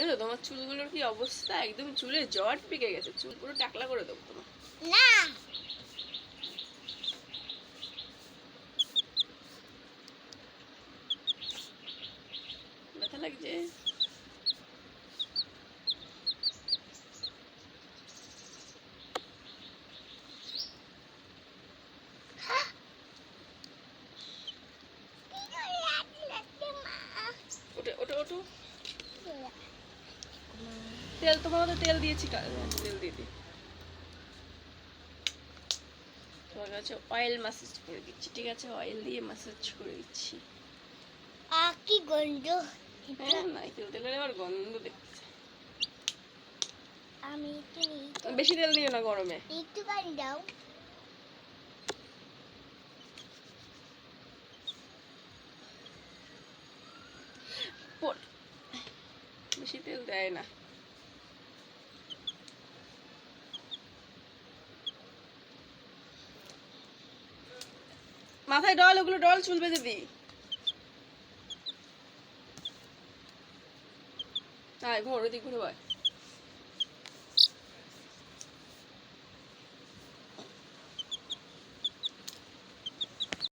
দেখেছ তোমার চুলগুলোর কি অবস্থা? একদম চুলে জট পেকে গেছে। চুল পুরো টাকলা করে দেবো তোমার না। ব্যথা লাগছে? ওঠে ওঠে ওঠো। তেল তোমার মতো তেল দিয়েছি তেল দিয়ে দিই। অয়েল ম্যাসাজ করে দিচ্ছি ঠিক আছে? অয়েল দিয়ে ম্যাসাজ করে দিচ্ছি। কি গন্ধ। হ্যাঁ নাইকেল তেলের আবার গন্ধ দেখছে আমি একটু বেশি তেল দিও না গরমে। একটু গান দাও। বেশি তেল দেয় না। মাথায় ডল ওগুলো ডল চুল বেঁধে দি আয় ঘোর ওদিক ঘুরে বয়।